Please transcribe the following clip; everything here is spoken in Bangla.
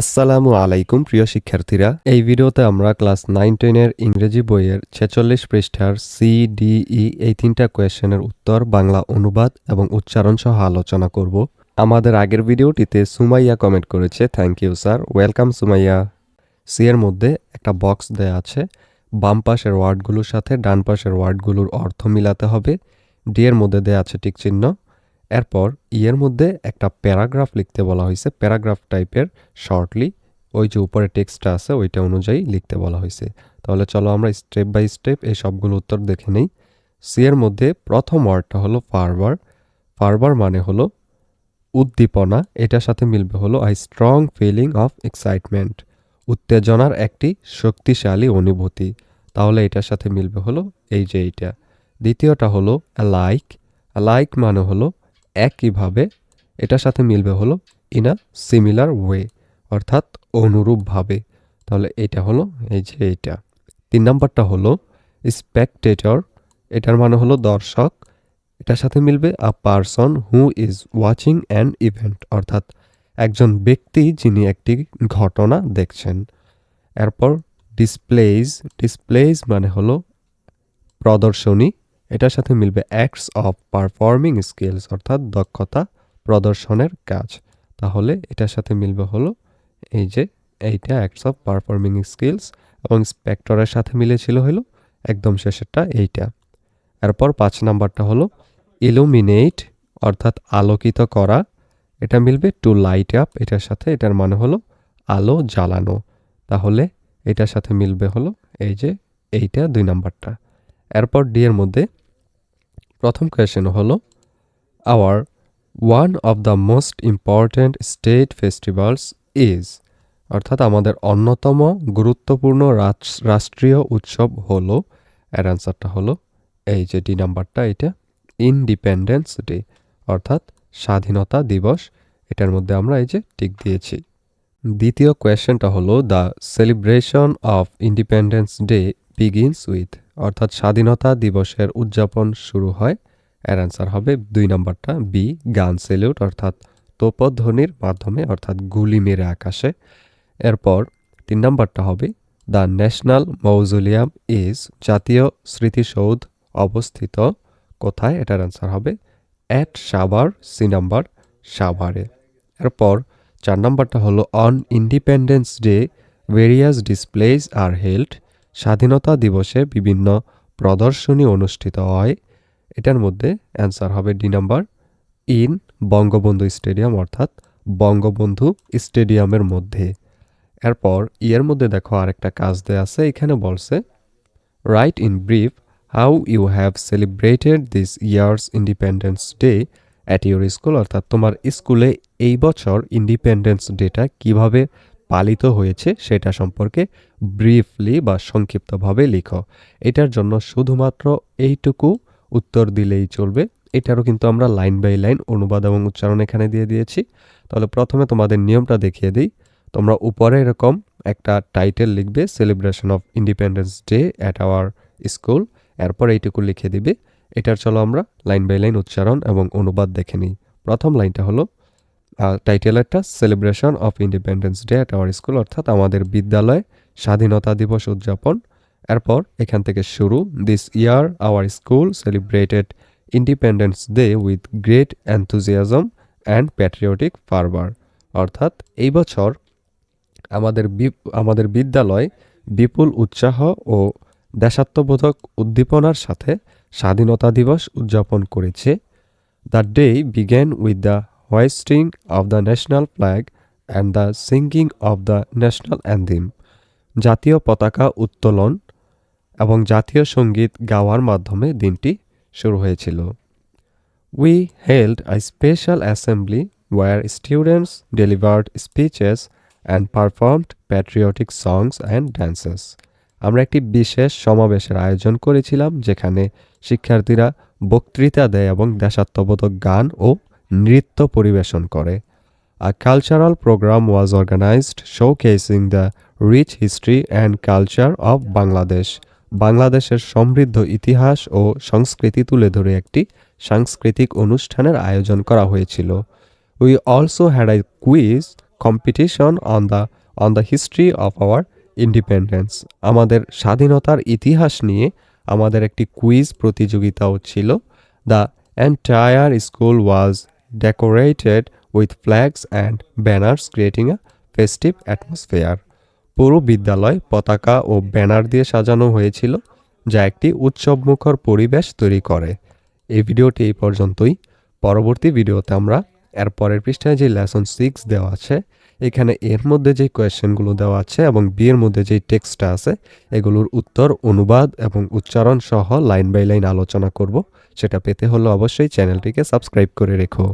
আসসালামু আলাইকুম, প্রিয় শিক্ষার্থীরা। এই ভিডিওতে আমরা ক্লাস নাইন টেনের ইংরেজি বইয়ের ছেচল্লিশ পৃষ্ঠার সি, ডি, ই এই তিনটা কোয়েশ্চেনের উত্তর, বাংলা অনুবাদ এবং উচ্চারণ সহ আলোচনা করব। আমাদের আগের ভিডিওটিতে সুমাইয়া কমেন্ট করেছে thank you sir welcome Sumaiya. C এর মধ্যে একটা বক্স দেয়া আছে। বাম পাশের ওয়ার্ডগুলোর সাথে ডান পাশের ওয়ার্ডগুলোর অর্থ মিলাতে হবে। ডি এর মধ্যে দেয়া আছে টিক চিহ্ন। এরপর ইয়ের মধ্যে একটা প্যারাগ্রাফ লিখতে বলা হয়েছে, প্যারাগ্রাফ টাইপের শর্টলি। ওই যে উপরে টেক্সটটা আছে, ওইটা অনুযায়ী লিখতে বলা হয়েছে। তাহলে চলো আমরা স্টেপ বাই স্টেপ এই সবগুলো উত্তর দেখে নেই। সি এর মধ্যে প্রথম ওয়ার্ডটা হলো ফারবার ফারবার মানে হলো উদ্দীপনা, এটার সাথে মিলবে হলো a strong feeling of excitement উত্তেজনার একটি শক্তিশালী অনুভূতি। তাহলে এটার সাথে মিলবে হলো এই যে এইটা। দ্বিতীয়টা হলো লাইক লাইক মানে হলো একইভাবে এটার সাথে মিলবে হলো ইন আ সিমিলার ওয়ে অর্থাৎ অনুরূপভাবে। তাহলে এটা হলো, এই যে এইটা। তিন নাম্বারটা হলো স্পেকটেটর এটার মানে হলো দর্শক। এটার সাথে মিলবে a person who is watching an event অর্থাৎ একজন ব্যক্তি যিনি একটি ঘটনা দেখছেন। এরপর ডিসপ্লেইজ ডিসপ্লেইজ মানে হলো প্রদর্শনী। এটার সাথে মিলবে অ্যাক্টস অফ পারফর্মিং স্কিলস অর্থাৎ দক্ষতা প্রদর্শনের কাজ। তাহলে এটার সাথে মিলবে হলো এই যে এইটা অ্যাক্টস অফ পারফর্মিং স্কিলস এবং স্পেক্টরের সাথে মিলেছিল হলো একদম শেষেরটা এইটা। এরপর পাঁচ নাম্বারটা হলো ইলুমিনেট অর্থাৎ আলোকিত করা। এটা মিলবে টু লাইট আপ এটার সাথে এটার মানে হলো আলো জ্বালানো। তাহলে এটার সাথে মিলবে হলো এই যে এইটা, দুই নাম্বারটা। এরপর ডি এর মধ্যে প্রথম কোয়েশ্চেন হলো our one of the most important state festivals is অর্থাৎ আমাদের অন্যতম গুরুত্বপূর্ণ রাষ্ট্রীয় উৎসব হলো, এর অ্যান্সারটা হলো এই যে ডি নাম্বারটা এটা ইনডিপেন্ডেন্স ডে অর্থাৎ স্বাধীনতা দিবস, এটার মধ্যে আমরা এই যে টিক দিয়েছি। দ্বিতীয় কোয়েশ্চেনটা হলো the celebration of Independence Day begins with অর্থাৎ স্বাধীনতা দিবসের উদযাপন শুরু হয়। এর অ্যান্সার হবে দুই নম্বরটা বি গান সেলিউট অর্থাৎ তোপধ্বনির মাধ্যমে, অর্থাৎ গুলি মেরে আকাশে। এরপর তিন নম্বরটা হবে দ্য ন্যাশনাল মৌজুলিয়াম ইজ জাতীয় স্মৃতিসৌধ অবস্থিত। কোথায়? এটার অ্যান্সার হবে অ্যাট সাভার সি নাম্বার সাভারে এরপর চার নম্বরটা হলো on Independence Day various displays are held স্বাধীনতা দিবসে বিভিন্ন প্রদর্শনী অনুষ্ঠিত হয়। এটার মধ্যে অ্যান্সার হবে D number in Bangabandhu stadium অর্থাৎ বঙ্গবন্ধু স্টেডিয়ামের মধ্যে। এরপর ইয়ের মধ্যে দেখো আরেকটা কাজ দেয়া আছে, এখানে বলছে write in brief how you have celebrated this year's Independence Day at your school অর্থাৎ তোমার স্কুলে এই বছর ইন্ডিপেন্ডেন্স ডেটা কীভাবে পালিত হয়েছে সেটা সম্পর্কে ব্রিফলি বা সংক্ষিপ্তভাবে লিখো। এটার জন্য শুধুমাত্র এইটুকু উত্তর দিলেই চলবে। এটারও কিন্তু আমরা লাইন বাই লাইন অনুবাদ এবং উচ্চারণ এখানে দিয়ে দিয়েছি। তাহলে প্রথমে তোমাদের নিয়মটা দেখিয়ে দিই। তোমরা উপরে এরকম একটা টাইটেল লিখবে celebration of Independence Day at our school এরপর এইটুকু লিখে দিবে। এটার চলো আমরা লাইন বাই লাইন উচ্চারণ এবং অনুবাদ দেখে নিই। প্রথম লাইনটা হলো টাইটেলেরটা celebration of Independence Day at our school অর্থাৎ আমাদের বিদ্যালয়ে স্বাধীনতা দিবস উদযাপন। এরপর এখান থেকে শুরু। This year our school celebrated Independence Day with great enthusiasm and patriotic fervour অর্থাৎ এই বছর আমাদের আমাদের বিদ্যালয় বিপুল উৎসাহ ও দেশাত্মবোধক উদ্দীপনার সাথে স্বাধীনতা দিবস উদযাপন করেছে। The day began with the hoisting of the national flag and the singing of the national anthem জাতীয় পতাকা উত্তোলন এবং জাতীয় সংগীত গাওয়ার মাধ্যমে দিনটি শুরু হয়েছিল। We held a special assembly where students delivered speeches and performed patriotic songs and dances আমরা একটি বিশেষ সমাবেশের আয়োজন করেছিলাম, যেখানে শিক্ষার্থীরা বক্তৃতা দেয় এবং দেশাত্মবোধক গান ও নৃত্য পরিবেশন করে। A cultural programme was organised showcasing the rich history and culture of Bangladesh বাংলাদেশের সমৃদ্ধ ইতিহাস ও সংস্কৃতি তুলে ধরে একটি সাংস্কৃতিক অনুষ্ঠানের আয়োজন করা হয়েছিল। We also had a quiz competition on the on the history of our independence আমাদের স্বাধীনতার ইতিহাস নিয়ে আমাদের একটি কুইজ প্রতিযোগিতাও ছিল। The entire school was decorated with flags and banners creating a festive atmosphere পুরো বিদ্যালয় পতাকা ও ব্যানার দিয়ে সাজানো হয়েছিল, যা একটি উৎসবমুখর পরিবেশ তৈরি করে। এই ভিডিওটি এই পর্যন্তই। পরবর্তী ভিডিওতে আমরা এর পরের পৃষ্ঠায় যে লেসন সিক্স দেওয়া আছে, এখানে এর মধ্যে যে কোয়েশ্চেনগুলো দেওয়া আছে এবং বি এর মধ্যে যে টেক্সটটা আছে, এগুলোর উত্তর, অনুবাদ এবং উচ্চারণ সহ লাইন বাই লাইন আলোচনা করব। সেটা পেতে হলে অবশ্যই চ্যানেলটিকে সাবস্ক্রাইব করে রেখো।